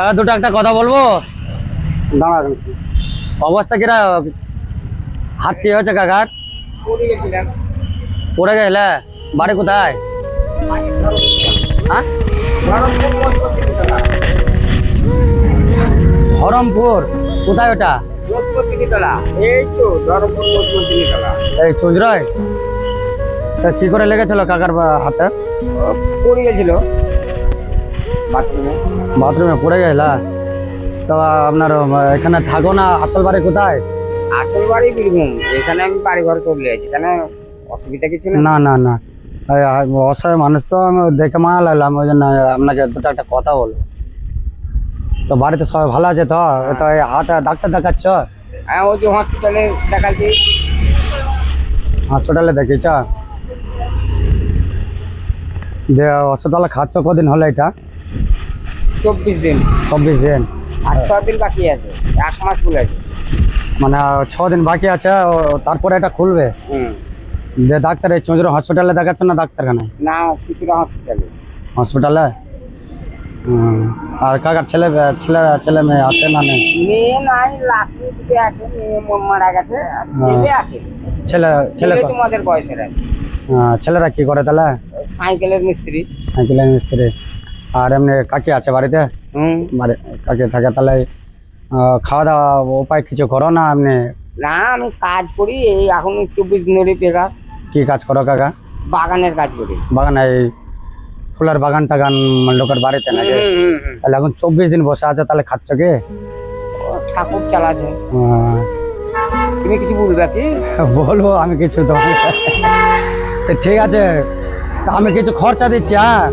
কাকা দুটো একটা কথা বলব? দাঁড়া অবস্থা কিরা হাত কি হয়েছে কাকার? পড়ে গেলে। বাড়ি কোথায়? হ্যাঁ? হরমপুর কোথায় ওটা? এই তা কি করে লেগেছিল কাকার হাতে? পড়ে গেছিল। বাথরুমে। পড়ে গেলা? তো আপনার এখানে থাকো না আসল বাড়ি কোথায়? আসল বাড়ি বীরভূম। এখানে আমি বাড়ি ঘর চলে যাচ্ছি এখানে অসুবিধা কিছু না না না। অসহায় মানুষ তো আমি দেখে মায়া লাগলাম ওই জন্য আপনাকে দুটো একটা কথা বলব। তো বাড়িতে সবাই ভালো আছে তো? তো এই হাতে ডাক্তার দেখাচ্ছ? হ্যাঁ ওই যে হসপিটালে দেখাচ্ছি। হসপিটালে দেখিয়েছ? যে ওষুধওয়ালা খাচ্ছ কদিন হলো এটা? চব্বিশ দিন। চব্বিশ দিন। আর ছ দিন বাকি আছে। এক মাস ভুলে আছে। মানে ছ দিন বাকি আছে তারপরে এটা খুলবে? যে ডাক্তার এই চুঁচুর হসপিটালে দেখাচ্ছ না ডাক্তারখানায়? না কিছুটা হসপিটালে হসপিটালে আর কাকার ছেলে ছেলে ছেলে মেয়ে আছে না নেই? মেয়ে নাই লাখি দিকে আছে মেয়ে মারা গেছে ছেলে আছে। ছেলে ছেলে ছেলে তোমাদের বয়সের আছে। ছেলেরা কি করে তাহলে? সাইকেলের মিস্ত্রি। সাইকেলের মিস্ত্রি। আর এমনি কাকি আছে বাড়িতে? হুম। বাড়ি কাকি থাকে তাহলে খাওয়া দাওয়া উপায় কিছু করো না এমনি? না আমি কাজ করি এই এখন চব্বিশ দিনেরই বেকার। কি কাজ করো কাকা? বাগানের কাজ করি। বাগান এই ফুলের বাগান টাগান লোকের বাড়িতে নাকি? হুম। তাহলে এখন চব্বিশ দিন বসে আছো তাহলে খাচ্ছ কি? ঠাকুর চালাছে। তুমি কিছু বলবে কি? বলব আমি কিছু তো ঠিক আছে আমি কিছু খরচা দিচ্ছি হ্যাঁ?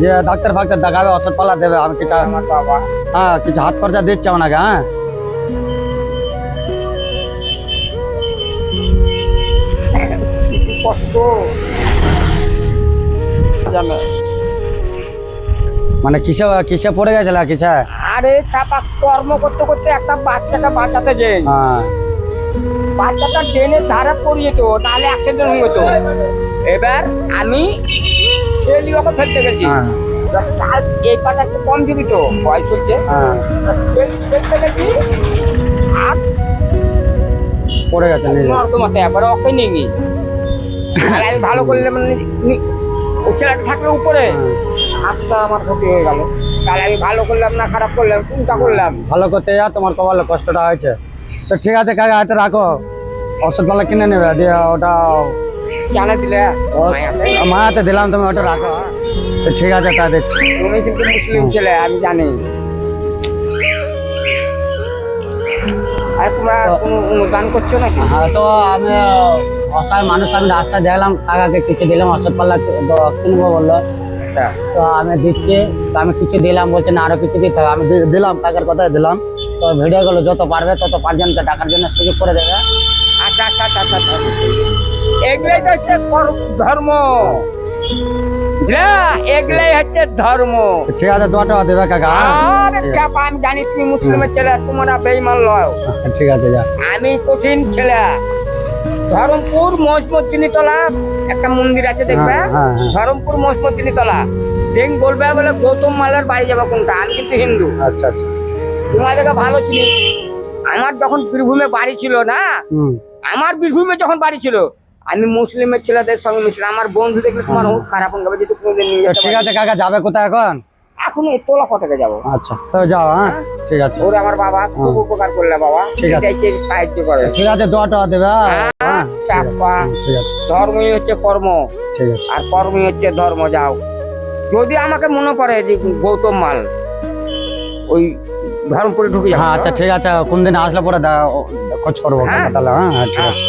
যে ডাক্তার ফাক্তার দেখাবে ওষুধ পালা দেবে আমি কিছু হ্যাঁ কিছু হাত খরচা দিচ্ছি আপনাকে হ্যাঁ। মানে কিসে কিসে পড়ে গেছিল কিসে? আরে চাপা কর্ম করতে করতে একটা বাচ্চাটা বাঁচাতে যে। হ্যাঁ। বাচ্চাটা ট্রেনের ধারে পড়ে যেত তাহলে অ্যাক্সিডেন্ট হয়ে এবার আমি ট্রেলি ওকে ফেলতে গেছি। হ্যাঁ। এই পাটা একটু কম দিবি তো বয়স হচ্ছে। হ্যাঁ। ফেলতে গেছি আর পড়ে গেছে ওকে নিয়ে গিয়ে আমি ভালো করলে মানে ও ছেলেটা থাকলে উপরে। হাতটা আমার ক্ষতি হয়ে গেল। তাহলে আমি ভালো করলাম না খারাপ করলাম কোনটা করলাম? ভালো করতে যা তোমার কপালে কষ্টটা হয়েছে। তো ঠিক আছে কাকা হাতে রাখো। ওষুধ ওষুধপালা কিনে নেবে দিয়ে ওটা জানা দিলে ও- মায়াতে। মায়াতে দিলাম তুমি ওটা রাখো হ্যাঁ? তো ঠিক আছে তা দিচ্ছি তুমি কিন্তু মুসলিম ছেলে আমি জানি আর তোমরা কোনো অনুদান করছ নাকি হ্যাঁ তো আমি অসহায় মানুষ আমি রাস্তায় দেখলাম কাকাকে কিছু দিলাম ওষুধ পাল্লা কিনবো বলল আচ্ছা তো আমি দিচ্ছি তো আমি কিছু দিলাম বলছে না আরও কিছু দিতে হবে আমি দি- দিলাম টাকার কথাই দিলাম তো ভিডিও গুলো যত পারবে তত পাঁচজনকে টাকার জন্য সুযোগ করে দেবে আচ্ছা আচ্ছা আচ্ছা আচ্ছা আচ্ছা। এগুলাই তো হচ্ছে ধর্ম। এগুলাই হচ্ছে ধর্ম। ঠিক আছে দেবে কাকা। আমি জানি তুমি মুসলিমের ছেলে তোমরা বেইমান লয় ঠিক আছে যা। আমি কঠিন ছেলে। ধরমপুর মহম্মদিনী তলা একটা মন্দির আছে দেখবে? হ্যাঁ, হ্যাঁ, হ্যাঁ। ধরমপুর মহম্মদিনী তলা দেখ বলবে বলে গৌতম মালার বাড়ি যাব কোনটা? আমি কিন্তু হিন্দু। আচ্ছা আচ্ছা। তোমাদেরকে ভালো চিনি। আমার যখন বীরভূমে বাড়ি ছিল না আমার বীরভূমে যখন বাড়ি ছিল আমি মুসলিমের ছেলেদের সঙ্গে মিশলাম আমার বন্ধু দেখলে তোমার খারাপ হবে যেহেতু কোনোদিন ঠিক আছে কাকা যাবে কোথায় এখন? যাব। আচ্ছা তবে যাও হ্যাঁ? ঠিক আছে। ওরে আমার বাবা খুব উপকার করলে বাবা। ঠিক আছে। এটাই চেয়ে সাহায্য করে। ঠিক আছে দোয়াটা দেবে হ্যাঁ? হ্যাঁ, চাপা। ঠিক আছে। ধর্মই হচ্ছে কর্ম। ঠিক আছে। আর কর্মই হচ্ছে ধর্ম যাও। যদি আমাকে মনে পড়ে যে গৌতম মাল ওই ধর্মপুরে ঢুকে যাব। হ্যাঁ আচ্ছা ঠিক আছে কোন দিন আসলে পরে খোঁজ করব হ্যাঁ। তাহলে হ্যাঁ হ্যাঁ। ঠিক আছে।